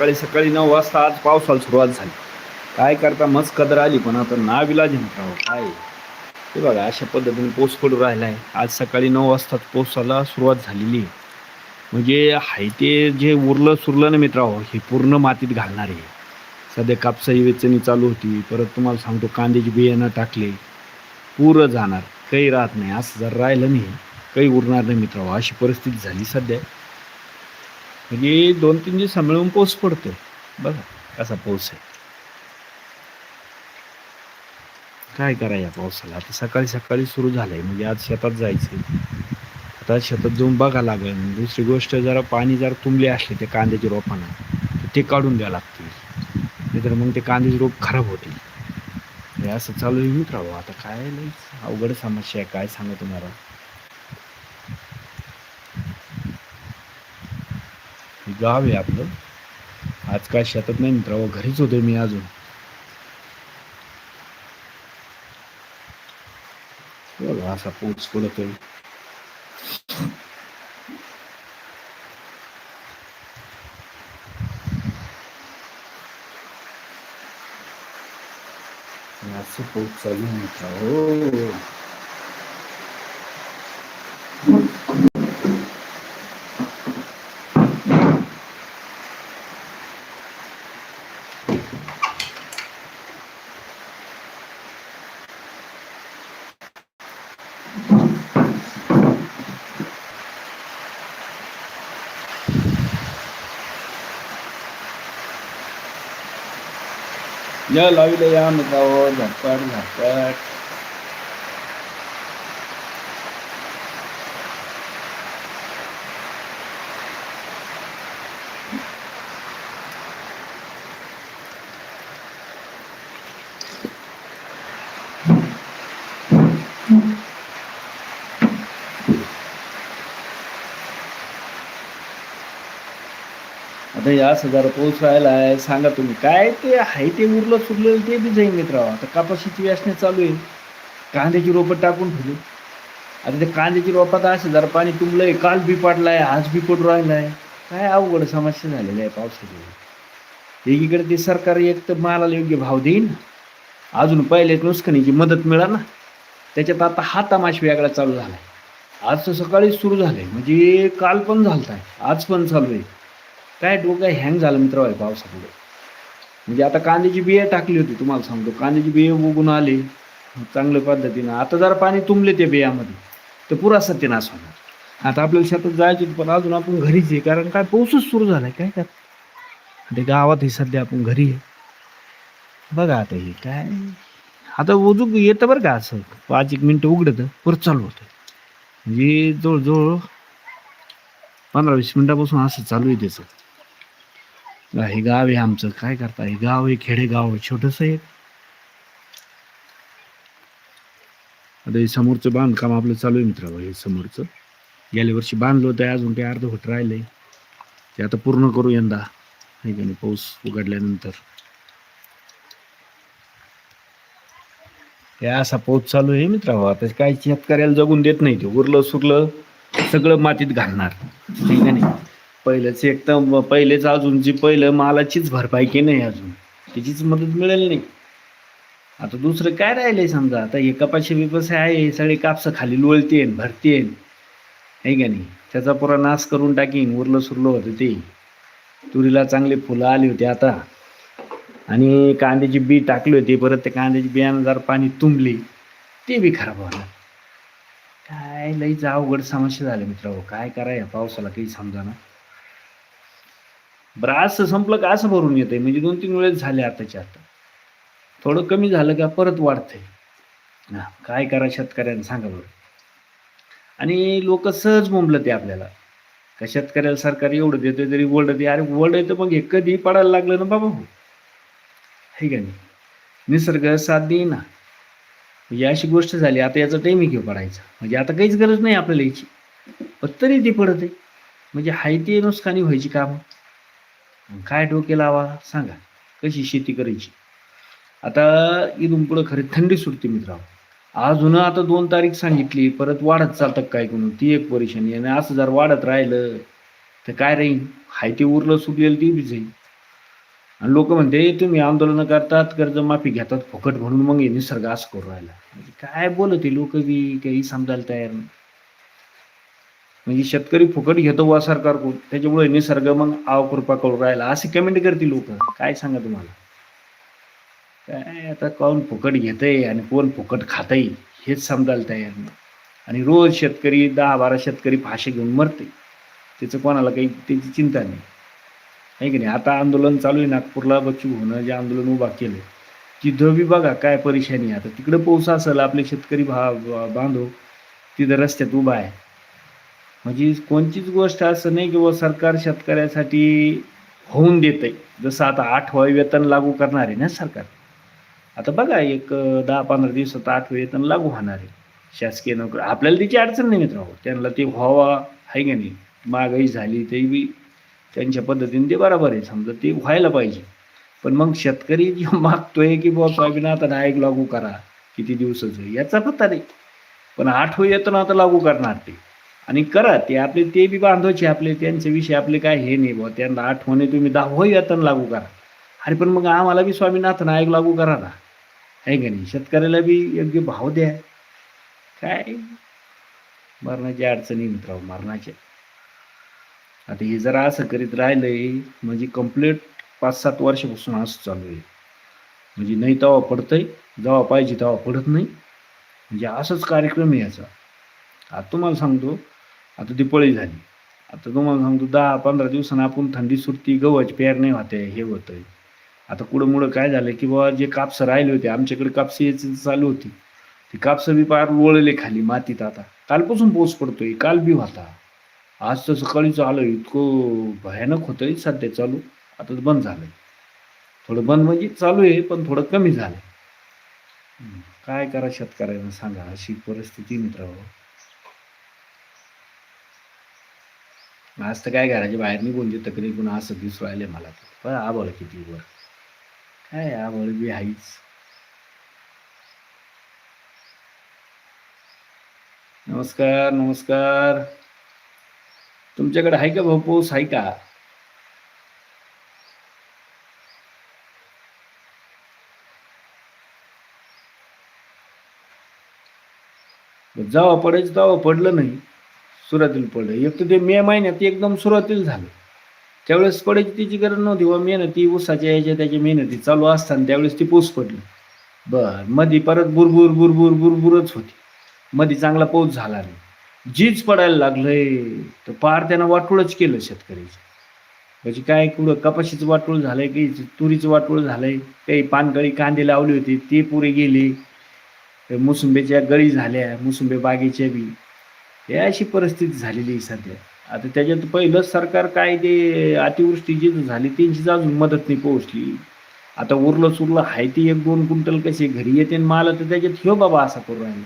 सकाळी सकाळी नऊ वाजता आज पावसाला सुरुवात झाली. काय करता? मस्त कदर आली पण आता नाविलाज मित्रांनो काय? हे बघा अशा पद्धतीने पाऊस पडू राहिला आहे आज सकाळी नऊ वाजता पावसाला सुरुवात झालेली आहे. म्हणजे हाय ते जे उरलं सुरलं ना मित्रांनो हे पूर्ण मातीत घालणार आहे. सध्या कापसाची वेचणी चालू होती. परत तुम्हाला सांगतो कांद्याची बियाणं टाकले. पुरं जाणार. काही राहत नाही. असं जर राहिलं नाही काही उरणार नाही मित्रांनो. अशी परिस्थिती झाली सध्या. म्हणजे दोन तीन दिवस मिळून पाऊस पडतो बघा कसा पाऊस आहे. काय करा या पावसाला? आता सकाळी सकाळी सुरू झालंय. म्हणजे आज शेतात जायचं आता शेतात जाऊन बघा लागेल. दुसरी गोष्ट जरा पाणी जर तुंबले असले ते कांद्याच्या रोपांना तर ते काढून द्यावं लागतील. नाहीतर मग ते कांद्याचे रोप खराब होतील. हे असं चालू आहे मित्रांनो. आता काय नाही अवघड समस्या आहे. काय सांगा तुम्हाला? गाव आहे आपलं. आज काय शेतात नाही मित्रांनो घरीच होतो मी अजून. बघा असा पाऊस पडतोय असं पाऊस चालू मित्रांनो हो. या लाविले या मित्रांनो झटपट झटपट आता या हजार पाऊस राहिला आहे. सांगा तुम्ही काय ते आहे ते उरलं सुरलं ते बी जाईल मित्रांनो. आता कापाशीची व्यासने चालू आहे. कांद्याची रोपं टाकून ठेवली. आता ते कांद्याची रोपात असे जरा पाणी तुंबलंय. काल बी पाडलाय आज बी पडू राहिलाय. काय अवघड समस्या झालेली आहे पावसाची. एकीकडे ते सरकार एक तर मालाला योग्य भाव देईन. अजून पहिले नुकसानीची मदत मिळा ना. त्याच्यात आता हा तमाश वेगळा चालू झालाय. आज तर सकाळी सुरू झालंय. म्हणजे काल पण झालताय आज पण चालू आहे. काय डोकं हँग झालं मित्र आहे पावसामुळे. म्हणजे आता कांद्याची बिया टाकली होती तुम्हाला सांगतो. कांद्याची बिया उगून आले चांगल्या पद्धतीनं. आता जरा पाणी तुंबले त्या बियामध्ये तर पुरा सत्यनाश होणार. आता आपल्याला शेतात जायचे पण अजून आपण घरीच आहे. कारण काय पाऊसच सुरू झालाय. काय का ते गावात हे सध्या आपण घरी आहे. बघा आता हे काय. आता उजूक येतं बरं का असं. पाच एक मिनटं उघडतं परत चालू होतं. म्हणजे जवळजवळ पंधरा वीस मिनटापासून असं चालू आहे त्याचं. हे गाव आहे आमचं. काय करता? हे गाव आहे खेडेगाव आहे. छोटस आहे. आता हे समोरचं बांधकाम आपलं चालू आहे मित्र हे समोरचं. गेल्या वर्षी बांधलं होतं अजून काही अर्धवट राहिलंय. ते आता पूर्ण करू यंदा. आहे का नाही? पाऊस उघडल्यानंतर. हे असा पाऊस चालू आहे मित्र आता काही शेतकऱ्याला जगून देत नाही ते. उरलं सुरलं सगळं मातीत घालणार. ठीक आहे नाही? पहिलंच एक तर पहिलेच अजून जी पहिलं मालाचीच भरपाई की नाही अजून त्याचीच मदत मिळेल नाही. आता दुसरं काय राहिलंय समजा आता हे कपाशी बिपाशी आहे हे सगळे कापसं खाली लोळतेन भरतेन आहे का नाही? त्याचा पुरा नाश करून टाकीन उरलं सुरलं होतं ते. तुरीला चांगले फुलं आली होती आता. आणि कांद्याची बी टाकली होती परत ते कांद्याची बियाणं जर पाणी तुंबली ते बी खराब होणार काय लईच अवघड समस्या झाली मित्रांनो काय करायला पावसाला काही समजा ना बरं असं संपलं का असं भरून येते म्हणजे दोन तीन वेळेस झाले आताच्या आता. थोडं कमी झालं का परत वाढतंय. काय करा शेतकऱ्यांना सांगा बरं. आणि लोक सहज बोंबलं ते आपल्याला. का शेतकऱ्याला सरकार एवढं देतोय तरी वर्ड ते अरे वर्ल्ड येतं मग हे कधी पडायला लागलं ना बाबा हो हे का नाही? निसर्ग साथ देईना. म्हणजे अशी गोष्ट झाली आता याचा टाईमही घेऊ पडायचा. म्हणजे आता काहीच गरज नाही आपल्याला याची. पण तरी ती पडत आहे म्हणजे हाय नुसकानी नुकसानी व्हायची कामं. काय डोके लावा? सांगा. कशी शेती करायची? आता इथून पुढं खरी थंडी सुटते मित्रांनो. अजून आता दोन तारीख सांगितली परत वाढत चालतं काय करून? ती एक परेशानी आणि असं जर वाढत राहिलं तर काय राहील हाय ते उरलं सुटलेलं ते बी जाईल आणि लोक म्हणते तुम्ही आंदोलन करतात कर्जमाफी घेतात फुकट म्हणून मग हे निसर्ग असं करू राहिला. म्हणजे काय बोलत लोक बी? काही समजायला तयार नाही. म्हणजे शेतकरी फुकट घेतो वा सरकारकडून त्याच्यामुळे निसर्ग मग आवकृपा करून राहिला. असे कमेंट करतील लोक. काय सांगा तुम्हाला? काय आता कोण फुकट घेतंय आणि कोण फुकट खातंय? हेच समजायला तयार नाही. आणि रोज शेतकरी दहा बारा शेतकरी फाशी घेऊन मरते त्याचं कोणाला काही त्याची चिंता नाही. आहे की नाही? आता आंदोलन चालू आहे. नागपूरला बच्चू होणं जे आंदोलन उभा केलं तिथं बी बघा काय परेशानी आहे. आता तिकडं पाऊस असेल आपले शेतकरी भा बांधव तिथं रस्त्यात उभा आहे. म्हणजे कोणतीच गोष्ट असं नाही की बुवा सरकार शेतकऱ्यासाठी होऊन देत आहे जसं आता आठवं वेतन लागू करणार आहे ना सरकार. आता बघा एक दहा पंधरा दिवसात आठवं वेतन लागू होणार आहे. शासकीय नोकरी आपल्याला त्याची अडचण नाही मित्रांनो. त्यांना ते व्हावा आहे का नाही? महागाई झाली ते बी त्यांच्या पद्धतीने ते बरोबर आहे. समजा ते व्हायला पाहिजे. पण मग शेतकरी जे मागतोय की बुवा सोयाबीन आता डायरेक्ट लागू करा किती दिवसाचं याचा पत्ता नाही. पण आठवं येतं आता लागू करणार ते. आणि करा ते आपले ते बी बांधवायचे आपले त्यांचे विषय आपले काय हे नाही बुवा. त्यांना आठवणे तुम्ही दहावं वेतन लागू करा. अरे पण मग आम्हाला बी स्वामीनाथन आयोग लागू करा ना. आहे का नाही? शेतकऱ्याला बी योग्य भाव द्या. काय? मरणाच्या अडचणी मित्र मरणाच्या आता हे जरा असं करीत राहिलंय म्हणजे कंप्लीट पाच सात वर्षापासून असं चालू आहे. म्हणजे नाही तेव्हा पडतंय जेव्हा पाहिजे तेव्हा पडत नाही. म्हणजे असंच कार्यक्रम आहे याचा. आता तुम्हाला सांगतो आता दिपाळी झाली. आता तुम्हाला सांगतो दहा पंधरा दिवसानं आपण थंडी सुरती गव्हाची पेरणी होते हे होतंय. आता कुठं मुळं काय झालं की बाबा जे कापसं राहिले होते आमच्याकडे कापसी चालू होती. ती कापसं बी पार वळले खाली मातीत आता. कालपासून पाऊस पडतोय काल बी होता. आज तर सकाळीच आलं इतकं भयानक होतंय सध्या चालू. आता तर बंद झालंय. थोडं बंद म्हणजे चालू आहे पण थोडं कमी झालंय. काय करा शेतकऱ्यांना सांगा अशी परिस्थिती मित्रांनो. आज तर काय घराच्या बाहेर निघून देऊ कधी पण असं दिसू राहिले मला. पण आबळ किती वर. काय आबळ बी आहेच. नमस्कार नमस्कार. तुमच्याकडे आहे का भाऊ? पाऊस आहे का? जावा पडायचं तेव्हा पडलं नाही. सुरुवातीला पडलं. एक तर ते मे महिन्यात एकदम सुरुवातीला झालं. त्यावेळेस पडायची तिची गरज नव्हती. व मेहनती ऊसाच्या याच्या त्याच्या मेहनती चालू असताना त्यावेळेस ती पाऊस पडली. बरमध्ये परत बुरबुर बुरबुर बुरबुरच होती. मध्ये चांगला पाऊस झाला नाही. जीच पडायला लागलंय. तर पार त्यानं वाटोळच केलं शेतकऱ्याचं. म्हणजे काय कुठं कपाशीचं वाटोळ झालंय काही तुरीचं वाटोळ झालंय? काही पानगळी कांदे लावले होते ते पुरे गेले. मोसंबीच्या गळी झाल्या मोसंबी बागेच्या बी. हे अशी परिस्थिती झालेली आहे सध्या. आता त्याच्यात पहिलंच सरकार काय ते अतिवृष्टी जी झाली त्यांचीच अजून मदत नाही पोहोचली. आता उरलं सुरलं आहे ती एक दोन क्विंटल कसे घरी येते आणि माल तर त्याच्यात ह्यो बाबा असा करू राहिला.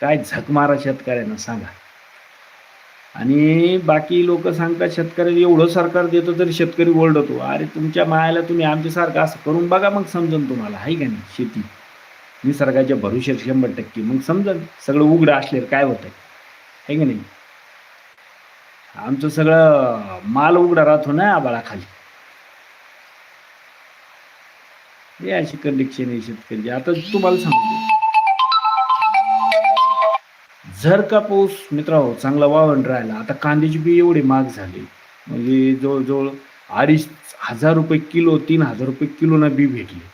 काय झक मारा शेतकऱ्यांना सांगा. आणि बाकी लोक सांगतात शेतकऱ्याला एवढं सरकार देतो तरी शेतकरी ओरडतो. अरे तुमच्या मायाला तुम्ही आमच्यासारखं असं करून बघा मग समजन तुम्हाला. आहे का नाही? शेती. निसर्गाच्या भरोश्यावर शंभर टक्के. मग समजा सगळं उघडं असल्यावर काय होतंय? आहे की नाही? आमचं सगळं माल उघडा राहतो ना आबाळाखाली. हे अशी कंडिक्शन आहे शेतकरी. आता तुम्हाला सांगतो. जर का पाऊस मित्रांनो चांगला वावण राहिला आता कांद्याची बी एवढी महाग झाली. म्हणजे जवळजवळ अडीच हजार रुपये किलो तीन हजार रुपये किलोनं बी भेटले.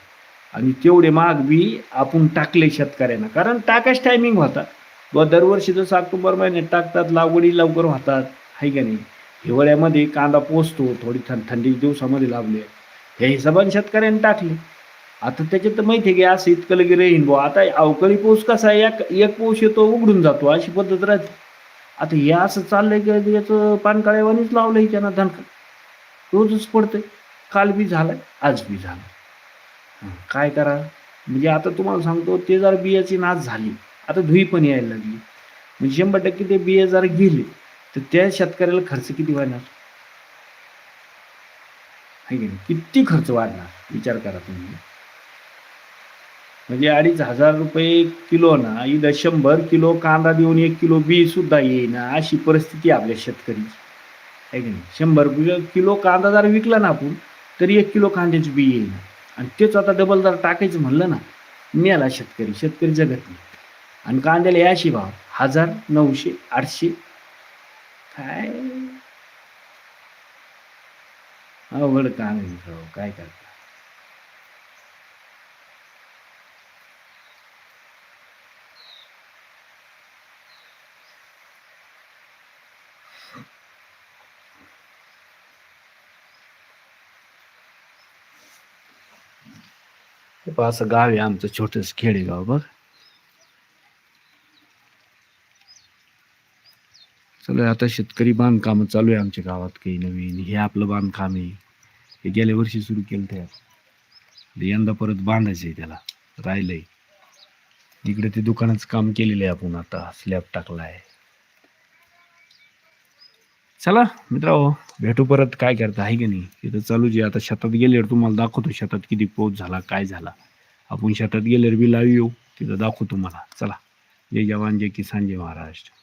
आणि तेवढे महाग बी आपण टाकले शेतकऱ्यांना. कारण टाकाच टायमिंग होता. व दरवर्षी जसं ऑक्टोबर महिन्यात टाकतात लागवडी लवकर होतात. आहे का नाही? हिवाळ्यामध्ये कांदा पोचतो थोडी थंड थंडी दिवसामध्ये लावले. ह्या हिशोबाने शेतकऱ्यांनी टाकले. आता त्याच्यात तर माहिती आहे की असं इतकं लगे रेन आता अवकाळी पाऊस कसा आहे? एक एक पाऊस येतो उघडून जातो. अशी पद्धत राहते. आता हे असं चाललंय की याचं पानकाळ्यावानीच लावलंय त्यांना धनका रोजच पडतंय. काल बी झालं आज बी झालं काय करा? म्हणजे आता तुम्हाला सांगतो ते जर बियाची नाच झाली आता धुई पण यायला लागली. म्हणजे शंभर टक्के ते बिये जर गेले तर त्या शेतकऱ्याला खर्च किती वाढणार? आहे की नाही? किती खर्च वाढणार? विचार करा तुम्ही. म्हणजे अडीच हजार रुपये किलो ना इथं शंभर किलो कांदा देऊन एक किलो बी सुद्धा येईना अशी परिस्थिती आहे आपल्या शेतकरीची. आहे की नाही? शंभर किलो- कांदा जर विकला ना आपण तरी एक किलो कांद्याची बी येईना. आणि तेच आता डबल जर टाकायचं म्हणलं ना मिळाला शेतकरी. शेतकरी जगत नाही. आणि कांद्याला याशी भाव हजार नऊशे आठशे. काय? अवघड काम आहे काय करता? असं गाव आहे आमचं छोटस खेडेगाव बघ. चलो आता शेतकरी बांधकाम चालू आहे आमच्या गावात काही नवीन. हे आपलं बांधकाम आहे. हे गेल्या वर्षी सुरू केलं त्या यंदा परत बांधायचं आहे त्याला. राहिलंय. इकडे ते दुकानाचं काम केलेलं आहे आपण आता. स्लॅब टाकलाय. चला मित्रांनो भेटू परत. काय करता आहे की नाही? तिथं चालू जे आता शेतात गेल्यावर तुम्हाला दाखवतो शेतात किती पाऊस झाला काय झाला. आपण शेतात गेल्यावर बी लावी येऊ. तिथं दाखवू तुम्हाला चला. जय जवान जय किसान जय महाराष्ट्र.